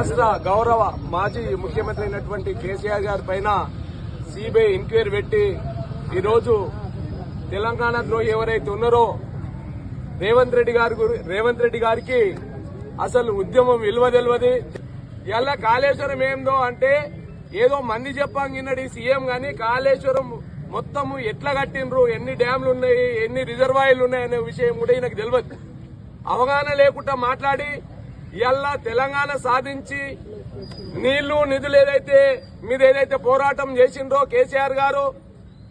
రాష్ట్ర గౌరవ మాజీ ముఖ్యమంత్రి అయినటువంటి కేసీఆర్ గారి పైన సిబిఐ ఎంక్వైరీ పెట్టి ఈరోజు తెలంగాణ ద్రోహి ఎవరైతే ఉన్నారో రేవంత్ రెడ్డి గారి రేవంత్ రెడ్డి గారికి అసలు ఉద్యమం విలువ తెలియదు ఇలా కాళేశ్వరం ఏందో అంటే ఏదో మంది చెప్పంగిన్నది సీఎం గాని కాళేశ్వరం మొత్తము ఎట్లా కట్టిండ్రు ఎన్ని డ్యాంలు ఉన్నాయి ఎన్ని రిజర్వాయర్లు ఉన్నాయి అనే విషయం కూడా ఈయనకు తెలియదు అవగాహన లేకుండా మాట్లాడి ఇలా తెలంగాణ సాధించి నీళ్ళు నిధులు ఏదైతే మీద ఏదైతే పోరాటం చేసిండ్రో కేసీఆర్ గారు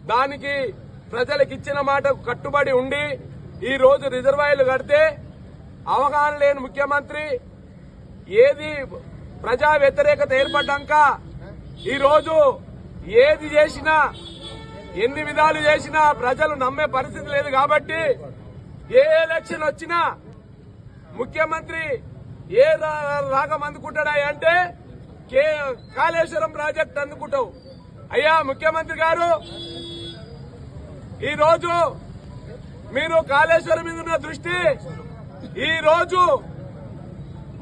దానికి ప్రజలకు ఇచ్చిన మాటకు కట్టుబడి ఉండి ఈ రోజు రిజర్వాయర్లు కడితే అవగాహన లేని ముఖ్యమంత్రి ఏది ప్రజా వ్యతిరేకత ఏర్పడ్డాక ఈరోజు ఏది చేసినా ఎన్ని విధాలు చేసినా ప్రజలు నమ్మే పరిస్థితి లేదు కాబట్టి ఏ ఎలక్షన్ వచ్చినా ముఖ్యమంత్రి ఏ రా- రాగం అందుకుంటాడా అంటే కే కాళేశ్వరం ప్రాజెక్ట్ అందుకుంటావు. అయ్యా ముఖ్యమంత్రి గారు ఈ రోజు మీరు కాళేశ్వరం మీద ఉన్న దృష్టి ఈ రోజు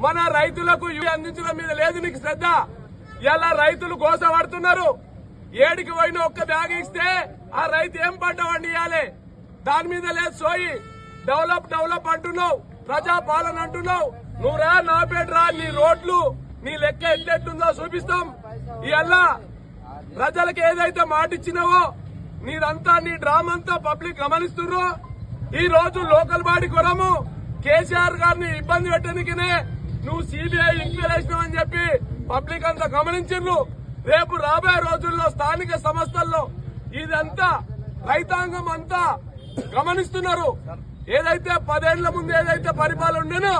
మన రైతులకు ఇవి అందించడం మీద లేదు నీకు శ్రద్ధ. ఇలా రైతులు గోసపడుతున్నారు ఏడికి పోయిన ఒక్క బ్యాగ్ ఇస్తే ఆ రైతు ఏం పంట వండియాలి దాని మీద లేదు సోయి. డెవలప్ డెవలప్ అంటున్నావు. ప్రజా పాలన అంటున్నావు. నువ్వు రా నా రా నీ రోడ్లు నీ లెక్క ఎట్లెట్టుందో చూపిస్తాం. ఇవల్ల ప్రజలకు ఏదైతే మాట ఇచ్చినావో నీదంతా నీ డ్రామంతా పబ్లిక్ గమనిస్తున్నారు ఈ రోజు లోకల్ బాడీ కొరము కేసీఆర్ గారిని ఇబ్బంది పెట్టడానికినే నువ్వు సిబిఐ ఎంక్వైరీ అని చెప్పి పబ్లిక్ అంతా గమనించిండ్రు రేపు రాబోయే రోజుల్లో స్థానిక సంస్థల్లో ఇదంతా రైతాంగం అంతా గమనిస్తున్నారు. ఏదైతే పదేళ్ళ ముందు ఏదైతే పరిపాలన ఉండేనో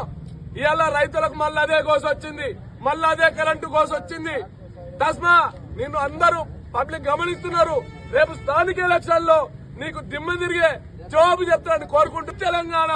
ఇవాళ రైతులకు మళ్ళీ అదే కోస వచ్చింది మళ్ళీ అదే కరెంటు కోస వచ్చింది. తస్మా నిన్ను అందరూ పబ్లిక్ గమనిస్తున్నారు. రేపు స్థానిక ఎలక్షన్లో నీకు దిమ్మ తిరిగే జవాబు చెప్తానని కోరుకుంటూ తెలంగాణ.